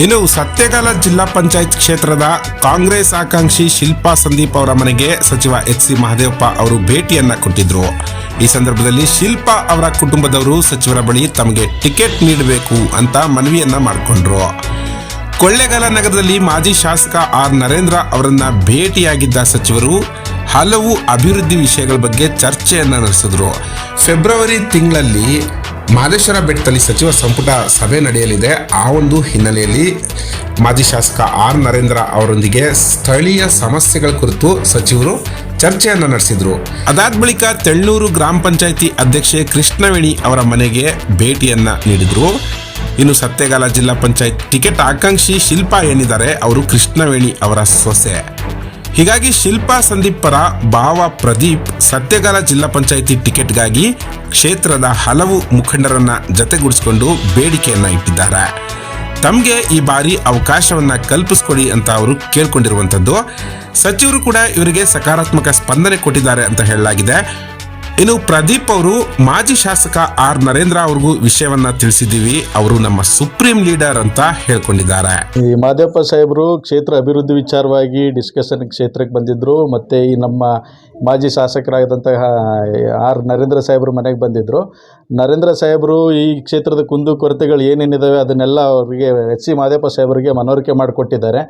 ಇನ್ನು ಸತ್ಯಗಾಲ ಜಿಲ್ಲಾ ಪಂಚಾಯತ್ ಕ್ಷೇತ್ರದ ಕಾಂಗ್ರೆಸ್ ಆಕಾಂಕ್ಷಿ ಶಿಲ್ಪಾ ಸಂದೀಪ್ ಅವರ ಮನೆಗೆ ಸಚಿವ ಎಚ್ ಸಿ ಮಹದೇವಪ್ಪ ಅವರು ಭೇಟಿಯನ್ನ ಕೊಟ್ಟಿದ್ರು. ಈ ಸಂದರ್ಭದಲ್ಲಿ ಶಿಲ್ಪಾ ಅವರ ಕುಟುಂಬದವರು ಸಚಿವರ ಬಳಿ ತಮಗೆ ಟಿಕೆಟ್ ನೀಡಬೇಕು ಅಂತ ಮನವಿಯನ್ನ ಮಾಡಿಕೊಂಡ್ರು. ಕೊಳ್ಳೇಗಾಲ ನಗರದಲ್ಲಿ ಮಾಜಿ ಶಾಸಕ ಆರ್ ನರೇಂದ್ರ ಅವರನ್ನ ಭೇಟಿಯಾಗಿದ್ದ ಸಚಿವರು ಹಲವು ಅಭಿವೃದ್ಧಿ ವಿಷಯಗಳ ಬಗ್ಗೆ ಚರ್ಚೆಯನ್ನ ನಡೆಸಿದ್ರು. ಫೆಬ್ರವರಿ ತಿಂಗಳಲ್ಲಿ ಮಾದೇಶ್ವರ ಬೆಟ್ಟದಲ್ಲಿ ಸಚಿವ ಸಂಪುಟ ಸಭೆ ನಡೆಯಲಿದೆ. ಆ ಒಂದು ಹಿನ್ನೆಲೆಯಲ್ಲಿ ಮಾಜಿ ಶಾಸಕ ಆರ್ ನರೇಂದ್ರ ಅವರೊಂದಿಗೆ ಸ್ಥಳೀಯ ಸಮಸ್ಯೆಗಳ ಕುರಿತು ಸಚಿವರು ಚರ್ಚೆಯನ್ನು ನಡೆಸಿದರು. ಅದಾದ ಬಳಿಕ ತೆಳ್ಳೂರು ಗ್ರಾಮ ಪಂಚಾಯಿತಿ ಅಧ್ಯಕ್ಷೆ ಕೃಷ್ಣವೇಣಿ ಅವರ ಮನೆಗೆ ಭೇಟಿಯನ್ನ ನೀಡಿದರು. ಇನ್ನು ಸತ್ಯಗಾಲ ಜಿಲ್ಲಾ ಪಂಚಾಯತ್ ಟಿಕೆಟ್ ಆಕಾಂಕ್ಷಿ ಶಿಲ್ಪಾ ಏನಿದ್ದಾರೆ, ಅವರು ಕೃಷ್ಣವೇಣಿ ಅವರ ಸೊಸೆ. ಹೀಗಾಗಿ ಶಿಲ್ಪಾ ಸಂದೀಪ್ ಪರ ಭಾವ ಪ್ರದೀಪ್ ಸತ್ಯಗಾಲ ಜಿಲ್ಲಾ ಪಂಚಾಯಿತಿ ಟಿಕೆಟ್ಗಾಗಿ ಕ್ಷೇತ್ರದ ಹಲವು ಮುಖಂಡರನ್ನ ಜತೆಗೂಡಿಸಿಕೊಂಡು ಬೇಡಿಕೆಯನ್ನ ಇಟ್ಟಿದ್ದಾರೆ. ತಮಗೆ ಈ ಬಾರಿ ಅವಕಾಶವನ್ನ ಕಲ್ಪಿಸ್ಕೊಡಿ ಅಂತ ಅವರು ಕೇಳ್ಕೊಂಡಿರುವಂಥದ್ದು ಸಚಿವರು ಕೂಡ ಇವರಿಗೆ ಸಕಾರಾತ್ಮಕ ಸ್ಪಂದನೆ ಕೊಟ್ಟಿದ್ದಾರೆ ಅಂತ ಹೇಳಲಾಗಿದೆ. ಇನ್ನು ಪ್ರದೀಪ್ ಅವರು ಮಾಜಿ ಶಾಸಕ ಆರ್ ನರೇಂದ್ರ ಅವ್ರಿಗೂ ವಿಷಯವನ್ನ ತಿಳಿಸಿದ್ದೀವಿ. ಅವರು ನಮ್ಮ ಸುಪ್ರೀಂ ಲೀಡರ್ ಅಂತ ಹೇಳ್ಕೊಂಡಿದ್ದಾರೆ. ಈ ಮಾದೇಪ್ಪ ಸಾಹೇಬರು ಕ್ಷೇತ್ರ ಅಭಿವೃದ್ಧಿ ವಿಚಾರವಾಗಿ ಡಿಸ್ಕಷನ್ ಕ್ಷೇತ್ರಕ್ಕೆ ಬಂದಿದ್ರು, ಮತ್ತೆ ಈ ನಮ್ಮ ಮಾಜಿ ಶಾಸಕರಾದಂತಹ ಆರ್ ನರೇಂದ್ರ ಸಾಹೇಬರು ಮನೆಗೆ ಬಂದಿದ್ದರು ನರೇಂದ್ರ ಸಾಹೇಬರು ಈ ಕ್ಷೇತ್ರದ ಕುಂದು ಕೊರತೆಗಳು ಏನೇನಿದ್ದಾವೆ ಅದನ್ನೆಲ್ಲ ಅವರಿಗೆ ಎಚ್ ಸಿ ಮಾದೇಪ್ಪ ಸಾಹೇಬರಿಗೆ ಮನವರಿಕೆ ಮಾಡಿಕೊಟ್ಟಿದ್ದಾರೆ.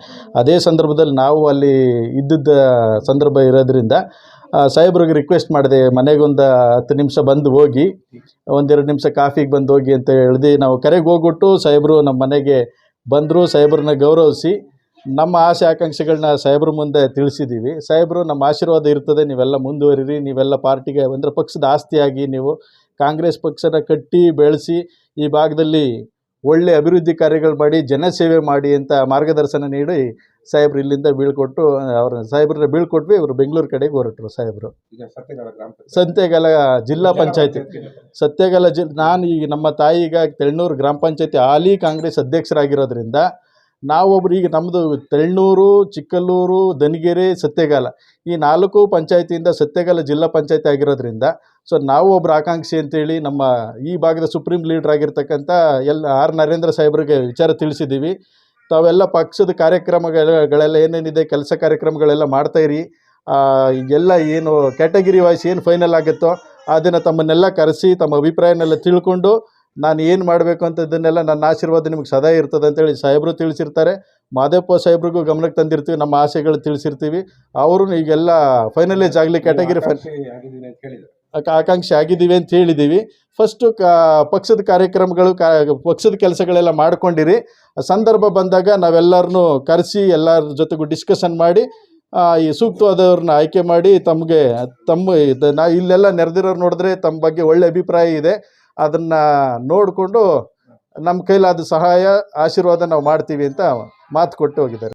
ಅದೇ ಸಂದರ್ಭದಲ್ಲಿ ನಾವು ಅಲ್ಲಿ ಇದ್ದಿದ್ದ ಸಂದರ್ಭ ಇರೋದ್ರಿಂದ ಸಾಹೇಬ್ರಿಗೆ ರಿಕ್ವೆಸ್ಟ್ ಮಾಡಿದೆ, ಮನೆಗೊಂದು ಹತ್ತು ನಿಮಿಷ ಬಂದು ಹೋಗಿ, ಒಂದೆರಡು ನಿಮಿಷ ಕಾಫಿಗೆ ಬಂದು ಹೋಗಿ ಅಂತ ಹೇಳ್ದು. ನಾವು ಕರೆಗೆ ಹೋಗ್ಬಿಟ್ಟು ಸಾಹೇಬರು ನಮ್ಮ ಮನೆಗೆ ಬಂದರು, ಸಾಹೇಬ್ರನ್ನ ಗೌರವಿಸಿ, ನಮ್ಮ ಆಸೆ ಆಕಾಂಕ್ಷೆಗಳನ್ನ ಸಾಹೇಬ್ರ ಮುಂದೆ ತಿಳಿಸಿದ್ದೀವಿ ಸಾಹೇಬರು, ನಮ್ಮ ಆಶೀರ್ವಾದ ಇರ್ತದೆ, ನೀವೆಲ್ಲ ಮುಂದುವರಿರಿ, ನೀವೆಲ್ಲ ಪಾರ್ಟಿಗೆ ಅಂದರೆ ಪಕ್ಷದ ಆಸ್ತಿಯಾಗಿ ನೀವು ಕಾಂಗ್ರೆಸ್ ಪಕ್ಷನ ಕಟ್ಟಿ, ಬೆಳೆಸಿ, ಈ ಭಾಗದಲ್ಲಿ ಒಳ್ಳೆ ಅಭಿವೃದ್ಧಿ ಕಾರ್ಯಗಳು ಮಾಡಿ ಜನಸೇವೆ ಮಾಡಿ ಅಂತ ಮಾರ್ಗದರ್ಶನ ನೀಡಿ ಸಾಹೇಬ್ರು ಇಲ್ಲಿಂದ ಬೀಳ್ಕೊಟ್ಟು ಅವ್ರ ಸಾಹೇಬ್ರನ್ನ ಬೀಳ್ಕೊಟ್ವಿ ಇವರು ಬೆಂಗಳೂರು ಕಡೆಗೆ ಹೊರಟರು ಸಾಹೇಬರು. ಸಂತೆಗಾಲ ಜಿಲ್ಲಾ ಪಂಚಾಯತಿ. ಸತ್ಯಗಾಲ ಜಿ ನಾನು ಈಗ ನಮ್ಮ ತಾಯಿ ಈಗ ತೆಳ್ನೂರು ಗ್ರಾಮ ಪಂಚಾಯತಿ ಹಾಲಿ ಕಾಂಗ್ರೆಸ್ ಅಧ್ಯಕ್ಷರಾಗಿರೋದ್ರಿಂದ ನಾವೊಬ್ರು ಈಗ ನಮ್ಮದು ತೆಳ್ನೂರು, ಚಿಕ್ಕಲ್ಲೂರು ದನಗೆರೆ ಸತ್ಯಗಾಲ ಈ ನಾಲ್ಕು ಪಂಚಾಯತಿಯಿಂದ ಸತ್ಯಗಾಲ ಜಿಲ್ಲಾ ಪಂಚಾಯತಿ ಆಗಿರೋದ್ರಿಂದ, ಸೊ ನಾವು ಒಬ್ರು ಆಕಾಂಕ್ಷಿ ಅಂತೇಳಿ ನಮ್ಮ ಈ ಭಾಗದ ಸುಪ್ರೀಂ ಲೀಡರ್ ಆಗಿರ್ತಕ್ಕಂಥ ಎಲ್ಲ ಆರ್ ನರೇಂದ್ರ ಸಾಹೇಬ್ರಿಗೆ ವಿಚಾರ ತಿಳಿಸಿದ್ದೀವಿ. ತಾವೆಲ್ಲ ಪಕ್ಷದ ಕಾರ್ಯಕ್ರಮಗಳೆಲ್ಲ ಏನೇನಿದೆ, ಕೆಲಸ ಕಾರ್ಯಕ್ರಮಗಳೆಲ್ಲ ಮಾಡ್ತಾಯಿರಿ ಎಲ್ಲ ಏನು ಕ್ಯಾಟಗಿರಿ ವೈಸ್ ಏನು ಫೈನಲ್ ಆಗುತ್ತೋ ಅದನ್ನು ತಮ್ಮನ್ನೆಲ್ಲ ಕರೆಸಿ ತಮ್ಮ ಅಭಿಪ್ರಾಯನೆಲ್ಲ ತಿಳ್ಕೊಂಡು ನಾನು ಏನು ಮಾಡಬೇಕು ಅಂತ ಇದನ್ನೆಲ್ಲ ನನ್ನ ಆಶೀರ್ವಾದ ನಿಮಗೆ ಸದಾ ಇರ್ತದೆ ಅಂತೇಳಿ ಸಾಹೇಬರು ತಿಳಿಸಿರ್ತಾರೆ. ಮಾದೇಪ್ಪ ಸಾಹೇಬ್ರಿಗೂ ಗಮನಕ್ಕೆ ತಂದಿರ್ತೀವಿ ನಮ್ಮ ಆಸೆಗಳು ತಿಳಿಸಿರ್ತೀವಿ. ಅವರು ಈಗೆಲ್ಲ ಫೈನಲೈಸ್ ಆಗಲಿ ಕ್ಯಾಟಗರಿ ಆಕಾಂಕ್ಷಿ ಆಗಿದ್ದೀವಿ ಅಂತ ಹೇಳಿದ್ದೀವಿ. ಫಸ್ಟು ಕಾ ಪಕ್ಷದ ಕಾರ್ಯಕ್ರಮಗಳು ಕಾ ಪಕ್ಷದ ಕೆಲಸಗಳೆಲ್ಲ ಮಾಡ್ಕೊಂಡಿರಿ. ಸಂದರ್ಭ ಬಂದಾಗ ನಾವೆಲ್ಲರನ್ನೂ ಕರೆಸಿ ಎಲ್ಲರ ಜೊತೆಗೂ ಡಿಸ್ಕಷನ್ ಮಾಡಿ ಈ ಸೂಕ್ತವಾದವ್ರನ್ನ ಆಯ್ಕೆ ಮಾಡಿ ತಮಗೆ ತಮ್ಮ ನಾ ಇಲ್ಲೆಲ್ಲ ನೆರೆದಿರೋರು ನೋಡಿದ್ರೆ ತಮ್ಮ ಬಗ್ಗೆ ಒಳ್ಳೆ ಅಭಿಪ್ರಾಯ ಇದೆ. ಅದನ್ನು ನೋಡಿಕೊಂಡು ನಮ್ಮ ಕೈಲಾದ ಸಹಾಯ ಆಶೀರ್ವಾದ ನಾವು ಮಾಡ್ತೀವಿ ಅಂತ ಮಾತು ಕೊಟ್ಟು ಹೋಗಿದ್ದಾರೆ.